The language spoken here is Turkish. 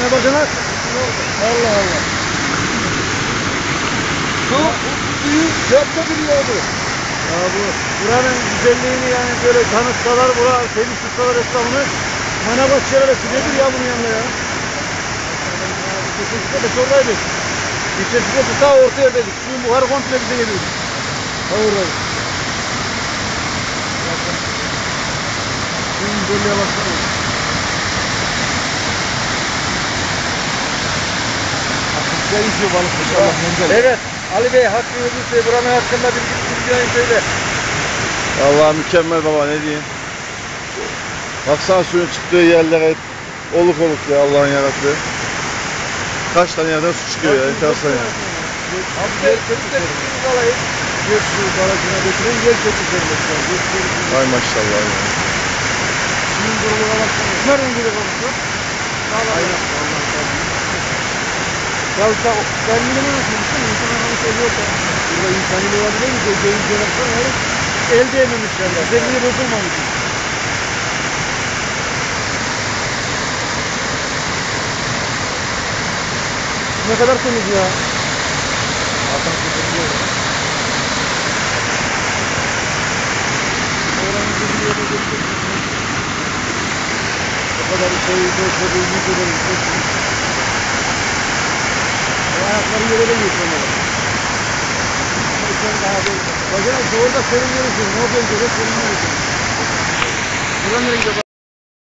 Ne bacanak? Allah Allah. Su suyu yapta biliyordu. Ya bu buranın güzelliğini yani böyle tanıtsalar bura temiz tutsalar etrafını Manavgatçılara da nedir ya bunun yanında ya? Geçen sefer de şuradaydık. Geçen sefer de ta orta yerdeydik. Suyun buharı komple bize geliyordu. Ta oradaydık. Suyun güzelliğe baksana. Güzel yüzüyor balık inşallah. Evet. Ali Bey hakkı ödülse buranın hakkında bir bilgilerini söyle. Vallahi mükemmel baba ne diyeyim. Baksana suyun çıktığı yerlere hep oluk oluk ya Allah'ın yarattığı. Kaç tane yerden su çıkıyor ya enteresan ya. Abi gel çocuklar bir balayı. Yer suyu barajına götüren yer güzel. Ay maşallah ya. Suyun durumuna baksana. Nereden geliyor balıklar? Aynen. Ya sen ben bilemem musun? İnsan adamı seviyor da. Burada insan ile var değil mi? Ceviz yanaklar her elde yememişler ya. Zemini bozulmamış. Ne kadar temiz ya. Adam tutuyor. Oranın bir yere götürdüm. O kadar şey, böyle bir videoları izledim. O ayakları yere de geçiyorlar. Ama sen daha da... Bacana orada senin görürsün. Ne yapıyorsun? Senin görürsün. Buradan nereye gidiyor?